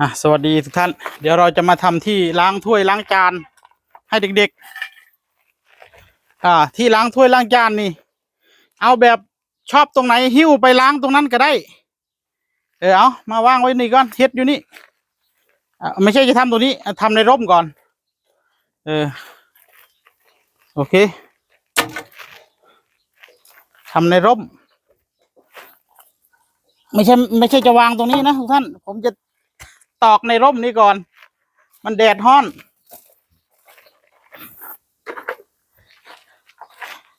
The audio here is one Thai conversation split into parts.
อะสวัสดีทุกท่าน เดี๋ยวเราจะมาทำที่ล้างถ้วยล้างจานให้เด็กๆ อ่า ที่ล้างถ้วยล้างจานนี่ เอาแบบชอบตรงไหนหิ้วไปล้างตรงนั้นก็ได้ เออเอามาวางไว้นี่ก่อนเฮ็ดอยู่นี่อ่าไม่ใช่จะทำตรงนี้อะทำในร่มก่อน เออ โอเคทำในร่ม ไม่ใช่ไม่ใช่จะวางตรงนี้นะทุกท่าน ผมจะ ตอกในร่มนี้ก่อน มันแดดห้อน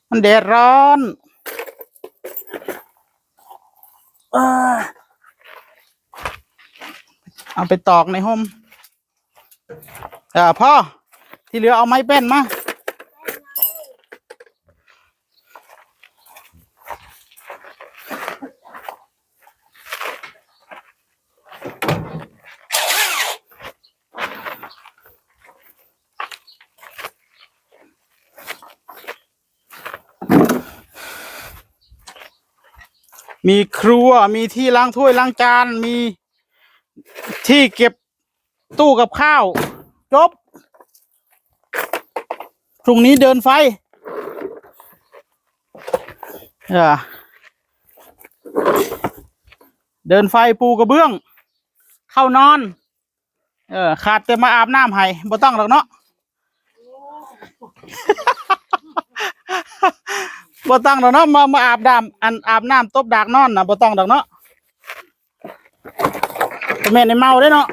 มันแดดร้อนเอ้อเอาไปตอกในห่มอ่าพ่อที่เหลือเอาไม้แป้นมา มีครัว มีที่ล้างถ้วยล้างจาน มีที่เก็บตู้กับข้าว จบ พรุ่งนี้เดินไฟเดินไฟปูกระเบื้อง เข้านอน เออ ขาดแต่มาอาบน้ำให้บ่ต้องหรอกเนาะ บ่ต้องดอกเนาะมามาอาบน้ำอันอาบน้ำตบดากนอนนะบ่ต้องดอกเนาะแม่ในเมาได้เนาะ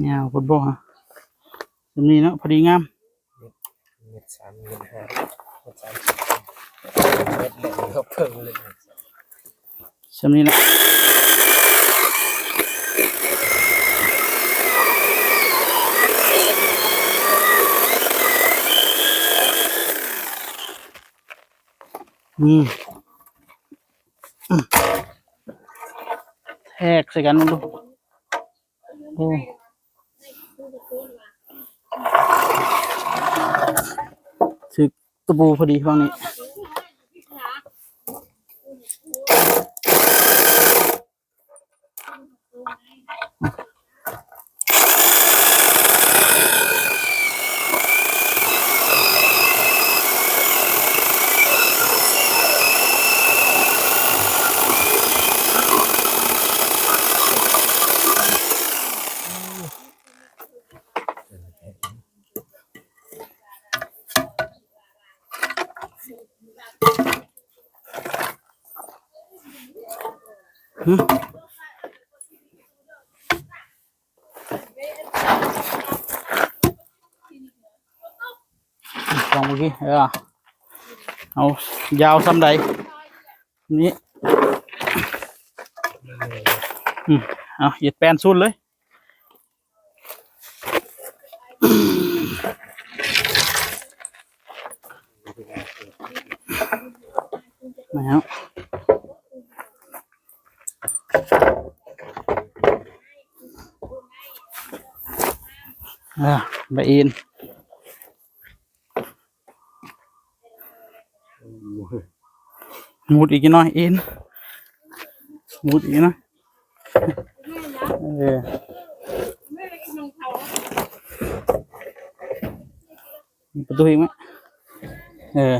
เนี่ยฟุตบอลฮะตรงนี้เนาะพอดีงามเม็ดสามเม็ดห้าเม็ดสามเม็ดหนึ่งก็เพิ่งเลยสำนี้ละอืมแทกใส่กันดูโอ้ถึ กตะปูพอดีฟังนี้ ลองเมื่อกี้เออเอายาวซ้ำใดนี้อืมเอาเหยียดแปลนสุดเลยมาแล้วอ่าใบอิน มุดอีกหน่อยอินมุดอีกน่อยเออมีประตูอีกไหมเออ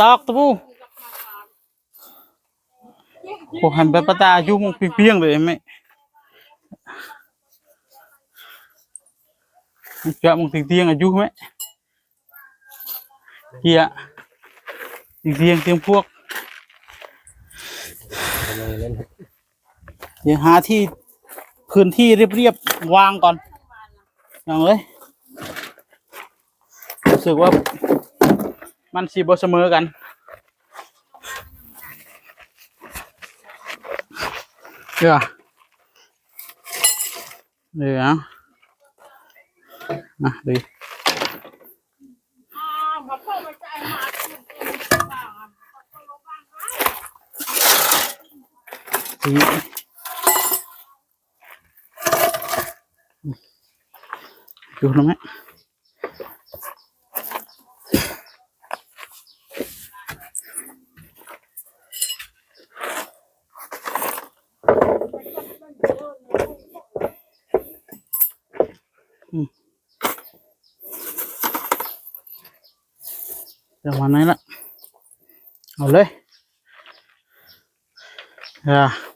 ตอกตะปูโอ้หันไปประตายุ่งเปียงเลยไหมจ้ามึงเตียงอายุไหม เฮียอีกเรียงเตรียงพวกเล่นเดี๋ยวหาที่พื้นที่เรียบๆวางก่อนอย่างเลยรู้สึกว่ามันสีบเสมอกันเดี๋ยวเดี๋ยวนะดี ทีดูแล้วไหมอืมป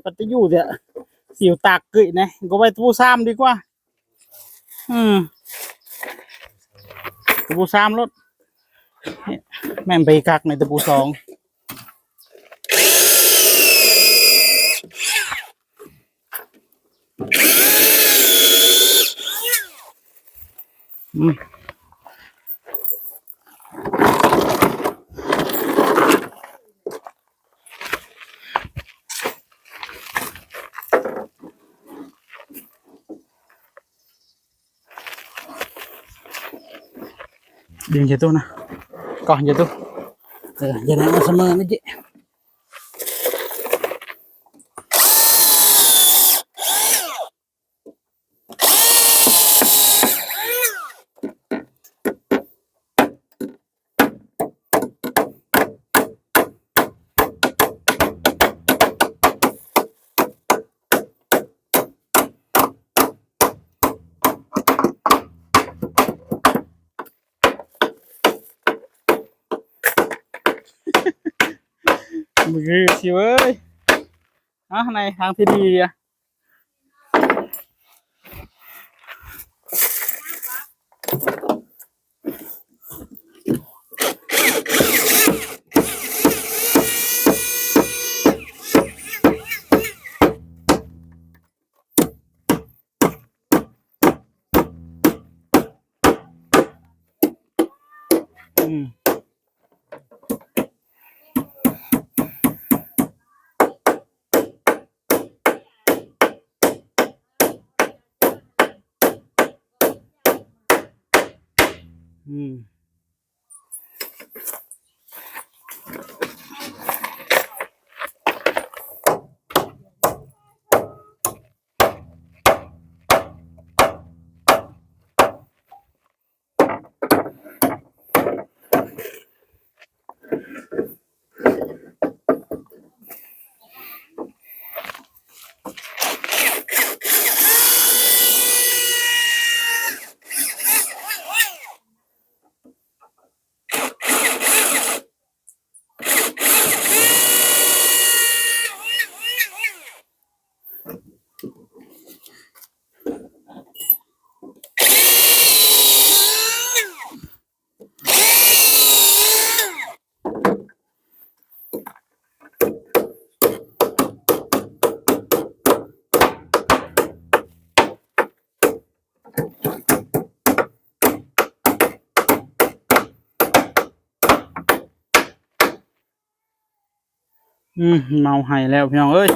ปปัตตยูเดี๋ยวสิวตากเกยนะก็ไปตู้ซ้ำดีกว่า อืมตะปูซ้ำรถเนี่ยแม่งไปกักในตะปูสองอืม dia jatuh nah kah jatuh jangan sama ni cik คือชิวเอ้ยอะในทางที่ดีอะ อื อืมเมาไห้แล้วพี่น้องเอ้ย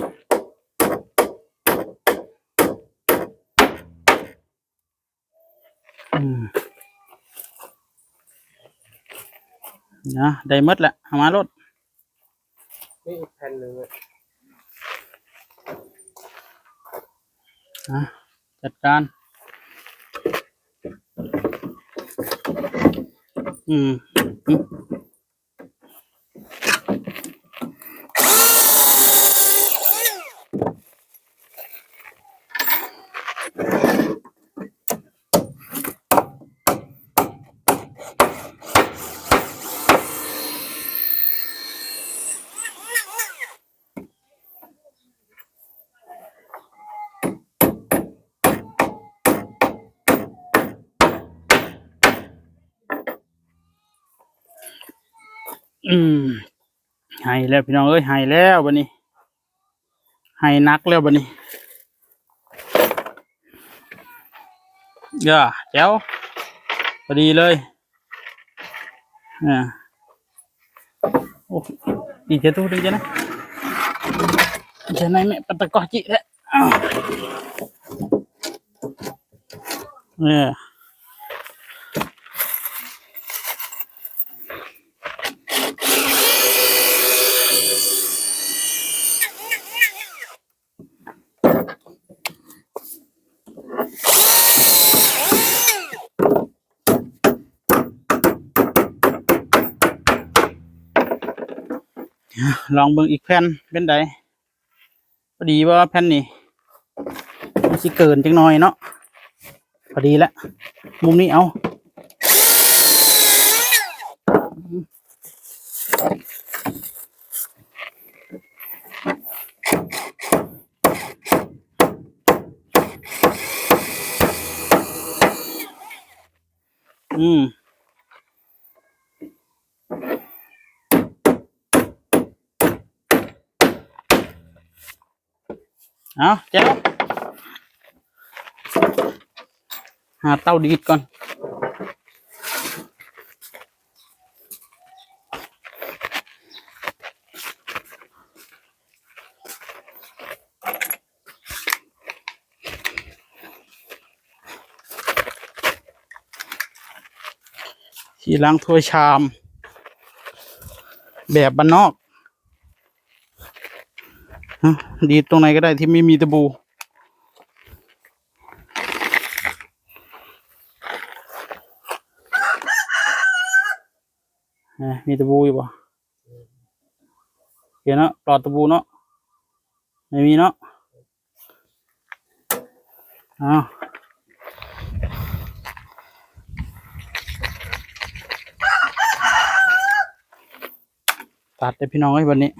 อืมนะได้หมดแหละเอามารถนี่อีกแผ่นหนึ่งอะนะจัดการ อืม อืมอืมให้แล้วพี่น้องเอ้ยให้แล้วบัดนี้ให้นักแล้วบัดนี้ย่าแจ๋วพอดีเลยอ่าโอ้ดีเจตู้ดีเจนะเจนายแม่ปตะกอจิแล้วเนี่ย ลองเบิ่งอีกแผ่นเป็นไดพอดีว่าแผ่นนี้มันสิเกินจังหน่อยเนาะพอดีแล้วมุมนี้เอาอืม เอาเจ้าหาเต้าดีดก่อนที่ล้างถ้วยชาม แบบบ้านนอก ฮะดีตรงไหนก็ได้ที่ไม่มีตะบูเอ้ยมีตะบูอยู่ป่ะเห็นเนาะปลอดตะบูเนาะไม่มีเนาะอ้าวตัดเลยพี่น้องไอ้วันนี้